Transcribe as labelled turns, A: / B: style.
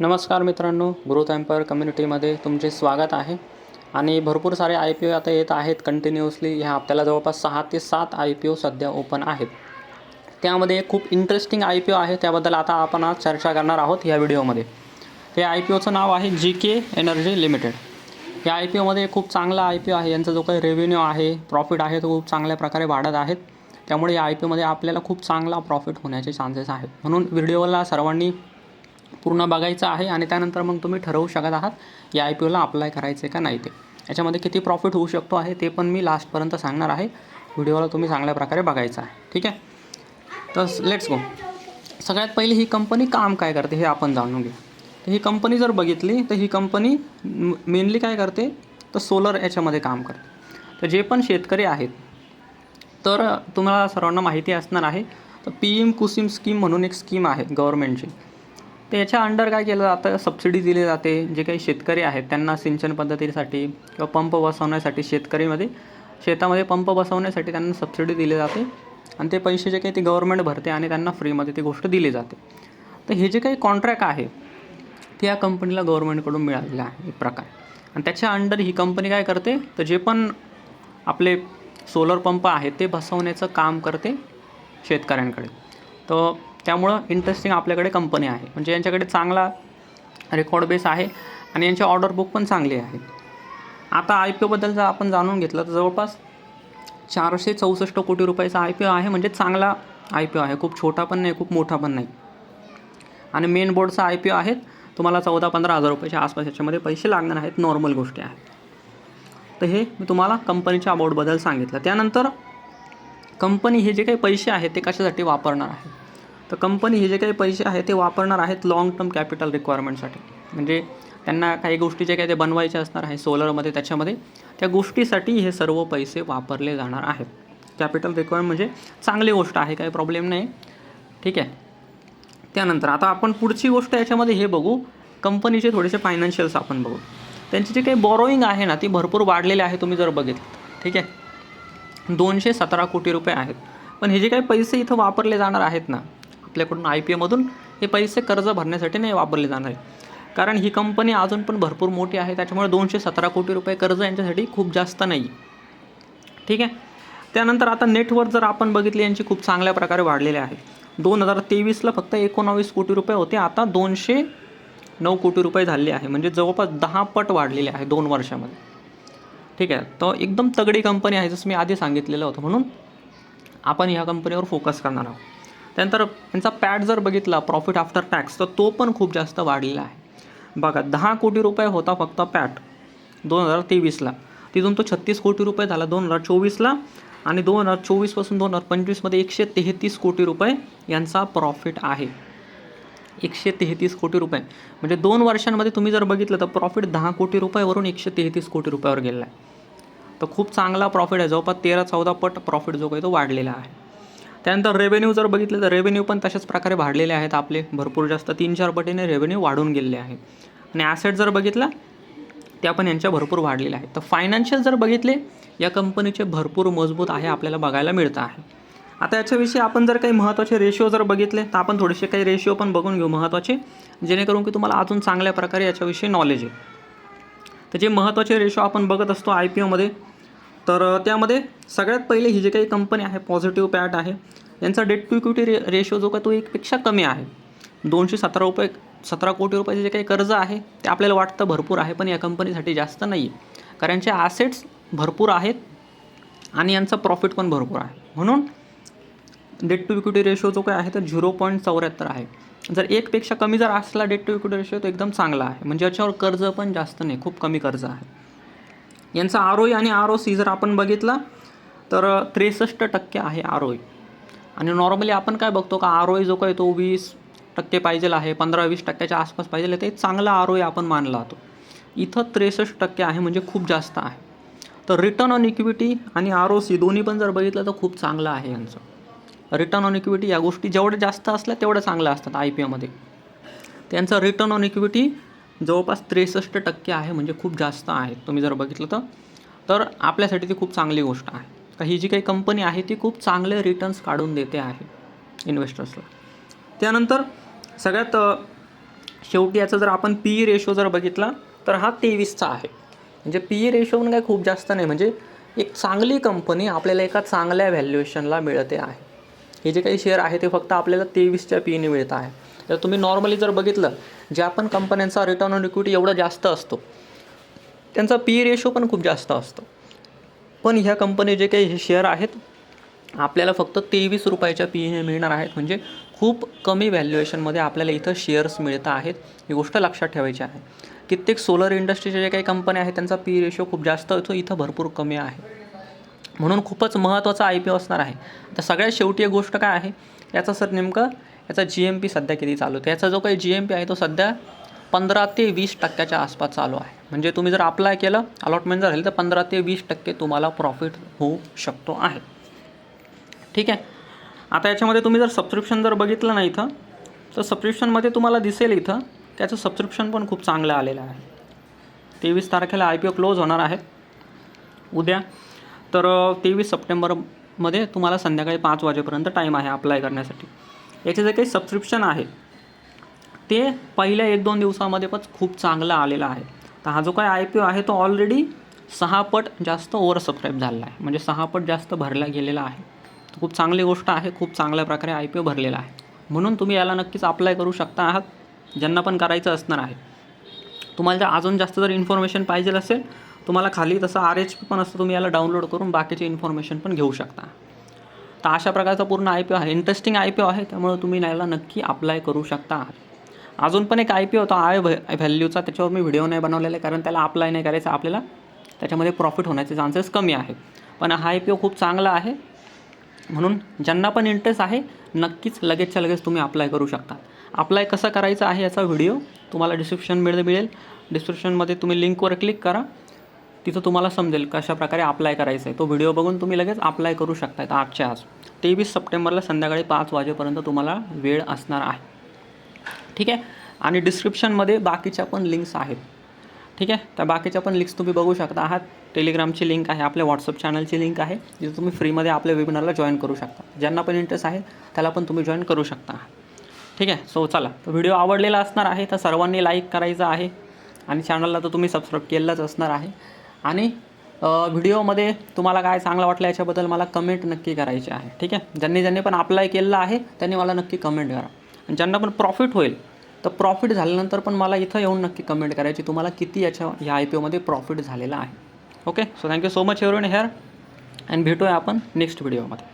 A: नमस्कार मित्रांनो growth empire कम्युनिटीमध्ये तुमचे स्वागत आहे. आणि भरपूर सारे आय पी ओ आता येत आहेत कंटिन्युअसली. ह्या आपल्याला जवळपास सहा ते सात आय पी ओ सध्या ओपन आहेत. त्यामध्ये एक खूप इंटरेस्टिंग आय पी ओ आहे त्याबद्दल आता आपण आज चर्चा करणार आहोत या व्हिडिओमध्ये. हे आय पी ओचं नाव आहे जी के एनर्जी लिमिटेड या आय पी ओमध्ये खूप चांगला आय पी ओ आहे. यांचा जो काही रेव्हेन्यू आहे प्रॉफिट आहे तो खूप चांगल्या प्रकारे वाढत आहेत त्यामुळे या आय पी ओमध्ये आपल्याला खूप चांगला प्रॉफिट होण्याचे चान्सेस आहेत. म्हणून व्हिडिओला सर्वांनी पूर्ण बघायचं आहे आणि त्यानंतर मग तुम्ही ठरवू शकत आहात या आय पी ओला अप्लाय करायचं आहे का नाही ते. याच्यामध्ये किती प्रॉफिट होऊ शकतो आहे ते पण मी लास्टपर्यंत सांगणार आहे. व्हिडिओला तुम्ही चांगल्या प्रकारे बघायचं आहे. ठीक आहे? तर लेट्स गो सगळ्यात पहिले ही कंपनी काम काय करते हे आपण जाणून घेऊ. तर ही कंपनी जर बघितली तर ही कंपनी मेनली काय करते? तर सोलर याच्यामध्ये काम करते. तर जे पण शेतकरी आहेत तर तुम्हाला सर्वांना माहिती असणार आहे तर पी एम कुसिम स्कीम म्हणून एक स्कीम आहे गव्हर्मेंटची तर याच्या अंडर काय केलं जातं? सबसिडी दिली जाते. जे काही शेतकरी आहेत त्यांना सिंचन पद्धतीसाठी किंवा पंप बसवण्यासाठी शेतकरीमध्ये शेतामध्ये पंप बसवण्यासाठी त्यांना सबसिडी दिली जाते. आणि ते पैसे जे काही ते गव्हर्मेंट भरते आणि त्यांना फ्रीमध्ये ती गोष्ट दिली जाते. तर हे जे काही कॉन्ट्रॅक्ट आहे ते या कंपनीला गव्हर्मेंटकडून मिळालेलं आहे एक प्रकार. आणि त्याच्या अंडर ही कंपनी काय करते? तर जे पण आपले सोलर पंप आहेत ते बसवण्याचं काम करते शेतकऱ्यांकडे. तर त्यामुळं इंटरेस्टिंग आपल्याकडे कंपनी आहे. म्हणजे यांच्याकडे चांगला रेकॉर्ड बेस आहे आणि यांची ऑर्डर बुक पण चांगली आहे. आता आय पी ओबद्दल जर आपण जाणून घेतलं तर जवळपास चारशे चौसष्ट कोटी रुपयाचा आय पी ओ आहे. म्हणजे चांगला आय पी ओ आहे. खूप छोटा पण नाही खूप मोठा पण नाही. आणि मेन बोर्डचा आय पी ओ आहेत. तुम्हाला चौदा पंधरा हजार रुपयाच्या आसपास याच्यामध्ये पैसे लागणार आहेत. नॉर्मल गोष्टी आहेत. तर हे मी तुम्हाला कंपनीच्या अबाउटबद्दल सांगितलं. त्यानंतर कंपनी हे जे काही पैसे आहेत ते कशासाठी वापरणार आहे? तर कंपनी हे जे काही पैसे आहेत ते वापरणार आहेत लाँग टर्म कॅपिटल रिक्वायरमेंटसाठी म्हणजे त्यांना काही गोष्टी जे काही ते बनवायचे असणार आहे सोलरमध्ये त्याच्यामध्ये त्या गोष्टीसाठी हे सर्व पैसे वापरले जाणार आहेत. कॅपिटल रिक्वायरमेंट म्हणजे चांगली गोष्ट आहे काही प्रॉब्लेम नाही. ठीक आहे? त्यानंतर आता आपण पुढची गोष्ट याच्यामध्ये हे बघू. कंपनीचे थोडेसे फायनान्शियल्स आपण बघू. त्यांची जे काही बॉरोईंग आहे ना ती भरपूर वाढलेली आहे तुम्ही जर बघितलं. ठीक आहे? दोनशे सतरा कोटी रुपये आहेत. पण हे जे काही पैसे इथं वापरले जाणार आहेत ना आपल्याकडून आय पी एमधून हे पैसे कर्ज भरण्यासाठी नाही वापरले जाणार आहे. कारण ही कंपनी अजून पण भरपूर मोठी आहे त्याच्यामुळे दोनशे सतरा कोटी रुपये कर्ज यांच्यासाठी खूप जास्त नाही. ठीक आहे? त्यानंतर आता नेटवर्क जर आपण बघितले यांची खूप चांगल्या प्रकारे वाढलेले आहे. दोन हजार तेवीसला फक्त एकोणावीस कोटी रुपये होते आता दोनशे नऊ कोटी रुपये झाले आहे. म्हणजे जवळपास दहा पट वाढलेले आहे दोन वर्षामध्ये. ठीक आहे? तर एकदम तगडी कंपनी आहे जसं मी आधी सांगितलेलं होतं म्हणून. आपण ह्या कंपनीवर फोकस करणार आहोत. त्यानंतर त्यांचा पॅट जर बघितला प्रॉफिट आफ्टर टॅक्स तर तो पण खूप जास्त वाढलेला आहे. बघा दहा कोटी रुपये होता फक्त पॅट दोन हजार तेवीसला. तिथून तो छत्तीस कोटी रुपये झाला दोन हजार चोवीसला आणि दोन हजार चोवीसपासून दोन हजार पंचवीसमध्ये एकशे तेहतीस कोटी रुपये यांचा प्रॉफिट आहे. एकशे तेहतीस कोटी रुपये. म्हणजे दोन वर्षांमध्ये तुम्ही जर बघितलं तर प्रॉफिट दहा कोटी रुपयावरून एकशे तेहतीस कोटी रुपयावर गेलेला आहे. तर खूप चांगला प्रॉफिट आहे. जवळपास तेरा चौदा पट प्रॉफिट जो काही तो वाढलेला आहे. त्यानंतर रेव्हेन्यू जर बघितलं तर रेव्हेन्यू पण तशाच प्रकारे वाढलेले आहेत आपले. भरपूर जास्त तीन चार पटीने रेव्हेन्यू वाढून गेलेले आहे. आणि ॲसेट जर बघितला त्या पण यांच्या भरपूर वाढलेल्या आहेत. तर फायनान्शियल जर बघितले या कंपनीचे भरपूर मजबूत आहे आपल्याला बघायला मिळतं आहे. आता याच्याविषयी आपण जर काही महत्त्वाचे रेशिओ जर बघितले तर आपण थोडेसे काही रेशिओ पण बघून घेऊ महत्त्वाचे जेणेकरून की तुम्हाला अजून चांगल्या प्रकारे याच्याविषयी नॉलेज येईल तर जे महत्त्वाचे रेशो आपण बघत असतो आय पी ओमध्ये तर त्यामध्ये सगळ्यात पहिले ही जी काही कंपनी आहे पॉझिटिव्ह पॅट आहे यांचा डेट टू इक्विटी रे रेशो जो का तो एकपेक्षा कमी आहे. दोनशे सतरा रुपये सतरा कोटी रुपयाचे जे काही कर्ज आहे ते आपल्याला वाटतं भरपूर आहे पण या कंपनीसाठी जास्त नाही आहे कारण यांचे ॲसेट्स भरपूर आहेत आणि यांचा प्रॉफिट पण भरपूर आहे. म्हणून डेट टू इक्विटी रेशो जो काय आहे तर झिरो पॉईंट चौऱ्याहत्तर आहे. जर एकपेक्षा कमी जर असला डेट टू इक्विटी रेशो तो एकदम चांगला आहे. म्हणजे याच्यावर कर्ज पण जास्त नाही खूप कमी कर्ज आहे. यांचा आर ओ आणि आर ओ सी जर आपण बघितला तर त्रेसष्ट टक्के आहे आर ओ आणि नॉर्मली आपण काय बघतो का आर ओ जो काय तो वीस टक्के पाहिजेल आहे पंधरा वीस टक्क्याच्या आसपास पाहिजे ते चांगला आर ओ आपण मानला जातो. इथं त्रेसष्ट टक्के आहे म्हणजे खूप जास्त आहे. तर रिटर्न ऑन इक्विटी आणि आर ओ सी दोन्ही पण जर बघितलं तर खूप चांगलं आहे यांचं. रिटर्न ऑन इक्विटी या गोष्टी जेवढ्या जास्त असल्या तेवढ्या चांगल्या असतात आय पी एमध्ये त्यांचं रिटर्न ऑन इक्विटी जवळपास त्रेसष्ट टक्के आहे म्हणजे खूप जास्त आहे तुम्ही जर बघितलं तर. तर आपल्यासाठी ती खूप चांगली गोष्ट आहे. का ही जी काही कंपनी आहे ती खूप चांगले रिटर्न्स काढून देते आहे इन्व्हेस्टर्सला त्यानंतर सगळ्यात शेवटी याचा जर आपण पी ई रेशो जर बघितला तर हा तेवीसचा आहे. म्हणजे पी ई रेशो पण काय खूप जास्त नाही म्हणजे एक चांगली कंपनी आपल्याला एका चांगल्या व्हॅल्युएशनला मिळते आहे. हे जे काही शेअर आहे ते फक्त आपल्याला तेवीसच्या पीने मिळत आहे. तर तुम्ही नॉर्मली जर बघितलं ज्या पण कंपन्यांचा रिटर्न ऑन इक्विटी एवढा जास्त असतो त्यांचा पी रेशो पण खूप जास्त असतो. पण ह्या कंपनी जे काही हे शेअर आहेत आपल्याला फक्त तेवीस रुपयाच्या पीने मिळणार आहेत. म्हणजे खूप कमी व्हॅल्युएशनमध्ये आपल्याला इथं शेअर्स मिळत आहेत. ही गोष्ट लक्षात ठेवायची आहे. कित्येक सोलर इंडस्ट्रीच्या जे काही कंपन्या आहेत त्यांचा पी रेशो खूप जास्त असतो इथं भरपूर कमी आहे. म्हणून खूपच महत्त्वाचा आय पी ओ असणार आहे. तर सगळ्यात शेवटी एक गोष्ट काय आहे? याचा सर नेमकं याचा जी एम पी सध्या किती चालू आहे? याचा जो काही जी एम पी आहे तो सध्या पंधरा ते वीस टक्क्याच्या आसपास चालू आहे. म्हणजे तुम्ही जर अप्लाय केलं अलॉटमेंट जर झाली तर पंधरा ते वीस टक्के तुम्हाला प्रॉफिट होऊ शकतो आहे. ठीक आहे? आता याच्यामध्ये तुम्ही जर सबस्क्रिप्शन जर बघितलं ना इथं तर सबस्क्रिप्शनमध्ये तुम्हाला दिसेल इथं त्याचं सबस्क्रिप्शन पण खूप चांगलं आलेलं आहे. तेवीस तारखेला आय पी ओ क्लोज होणार आहे. उद्या तर तेवीस सप्टेंबरमध्ये तुम्हाला संध्याकाळी पाच वाजेपर्यंत टाईम आहे अप्लाय करण्यासाठी. याचे जे काही सबस्क्रिप्शन आहे ते पहिल्या एक दोन दिवसामध्ये पण खूप चांगला आलेला आहे. तर हा जो काय आय पी ओ आहे तो ऑलरेडी सहा पट जास्त ओव्हर सबस्क्राईब झालेला आहे. म्हणजे सहा पट जास्त भरला गेलेला आहे. तर खूप चांगली गोष्ट आहे खूप चांगल्या प्रकारे आय पी ओ भरलेला आहे. म्हणून तुम्ही याला नक्कीच अप्लाय करू शकता आहात ज्यांना पण करायचं असणार आहे. तुम्हाला जर अजून जास्त जर इन्फॉर्मेशन पाहिजे असेल तुम्हाला खाली तसं आर एच पी पण असतं तुम्ही याला डाउनलोड करून बाकीचे इन्फॉर्मेशन पण घेऊ शकता. तर अशा प्रकारचा पूर्ण आय पी ओ आहे. इंटरेस्टिंग आय पी ओ आहे त्यामुळे तुम्ही याला नक्की अप्लाय करू शकता. आहात अजून पण एक आय पी होता आय व्हॅल्यूचा त्याच्यावर मी व्हिडिओ नाही बनवलेला आहे कारण त्याला अप्लाय नाही करायचं. आपल्याला त्याच्यामध्ये प्रॉफिट होण्याचे चान्सेस कमी आहे पण हा आय पी ओ खूप चांगला आहे. म्हणून ज्यांना पण इंटरेस्ट आहे नक्कीच लगेचच्या लगेच तुम्ही अप्लाय करू शकता. अप्लाय कसं करायचं आहे याचा व्हिडिओ तुम्हाला डिस्क्रिप्शन मिळेल. मिळेल डिस्क्रिप्शनमध्ये तुम्ही लिंकवर क्लिक करा. तिथं तुम्हाला समजेल कशा प्रकारे अप्लाय करायचं आहे तो व्हिडिओ बघून तुम्ही लगेच अप्लाय करू शकता आजच्या आज. तेवीस सप्टेंबरला संध्याकाळी पाच वाजेपर्यंत तुम्हाला वेळ असणार आहे. ठीक आहे? आणि डिस्क्रिप्शनमध्ये बाकीच्या पण लिंक्स आहेत. ठीक आहे? त्या बाकीच्या पण लिंक्स तुम्ही बघू शकता. आहात टेलिग्रामची लिंक आहे आपल्या व्हॉट्सअप चॅनलची लिंक आहे जिथे तुम्ही फ्रीमध्ये आपल्या वेबिनारला जॉईन करू शकता. ज्यांना पण इंटरेस्ट आहे त्याला पण तुम्ही जॉईन करू शकता. ठीक आहे? सो चला. तर व्हिडिओ आवडलेला असणार आहे तर सर्वांनी लाईक करायचं आहे. आणि चॅनलला तर तुम्ही सबस्क्राईब केलंच असणार आहे. आणि व्हिडिओमध्ये तुम्हाला काय चांगलं वाटलं याच्याबद्दल मला कमेंट नक्की करायची आहे. ठीक आहे? ज्यांनी ज्यांनी पण अप्लाय केलेलं आहे त्यांनी मला नक्की कमेंट करा. आणि ज्यांना पण प्रॉफिट होईल तर प्रॉफिट झाल्यानंतर पण मला इथं येऊन नक्की कमेंट करायची तुम्हाला किती याच्या या आय पी ओमध्ये प्रॉफिट झालेला आहे. Okay so thank you so much everyone here and भेटूया आपण नेक्स्ट व्हिडिओमध्ये